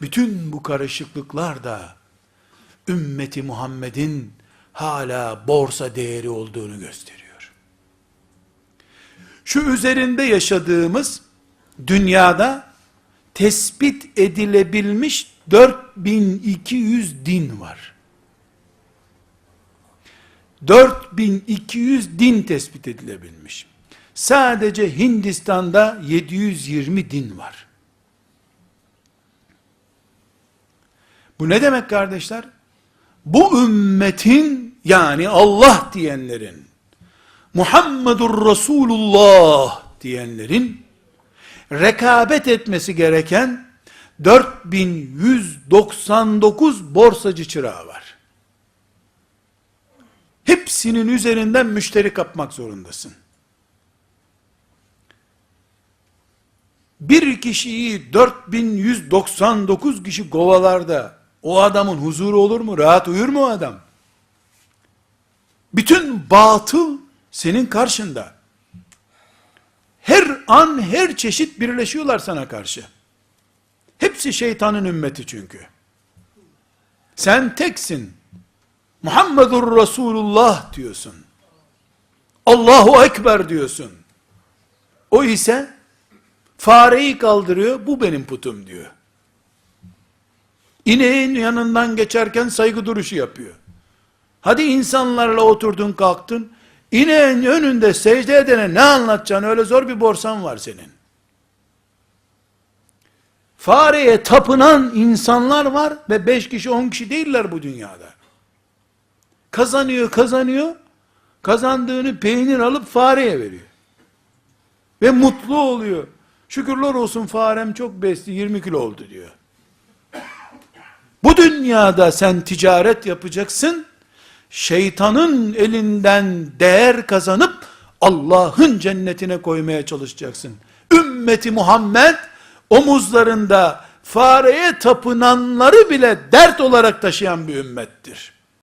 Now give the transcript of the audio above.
Bütün bu karışıklıklar da ümmeti Muhammed'in hala borsa değeri olduğunu gösteriyor. Şu üzerinde yaşadığımız dünyada tespit edilebilmiş 4200 din var. 4200 din tespit edilebilmiş. Sadece Hindistan'da 720 din var. Bu ne demek kardeşler? Bu ümmetin yani Allah diyenlerin Muhammedur Resulullah diyenlerin rekabet etmesi gereken 4199 borsacı çırağı var. Hepsinin üzerinden müşteri kapmak zorundasın. Bir kişiyi 4199 kişi kovalarda o adamın huzuru olur mu? Rahat uyur mu o adam? Bütün batıl senin karşında. Her an her çeşit birleşiyorlar sana karşı. Hepsi şeytanın ümmeti çünkü. Sen teksin. Muhammedur Resulullah diyorsun. Allahu Ekber diyorsun. O ise fareyi kaldırıyor, bu benim putum diyor. İneğin yanından geçerken saygı duruşu yapıyor. Hadi insanlarla oturdun kalktın, ineğin önünde secde edene ne anlatacaksın, öyle zor bir borsan var senin. Fareye tapınan insanlar var ve beş kişi on kişi değiller bu dünyada. Kazanıyor kazanıyor, kazandığını peynir alıp fareye veriyor. Ve mutlu oluyor. Şükürler olsun farem çok besli 20 kilo oldu diyor. Bu dünyada sen ticaret yapacaksın, şeytanın elinden değer kazanıp Allah'ın cennetine koymaya çalışacaksın. Ümmeti Muhammed omuzlarında fareye tapınanları bile dert olarak taşıyan bir ümmettir.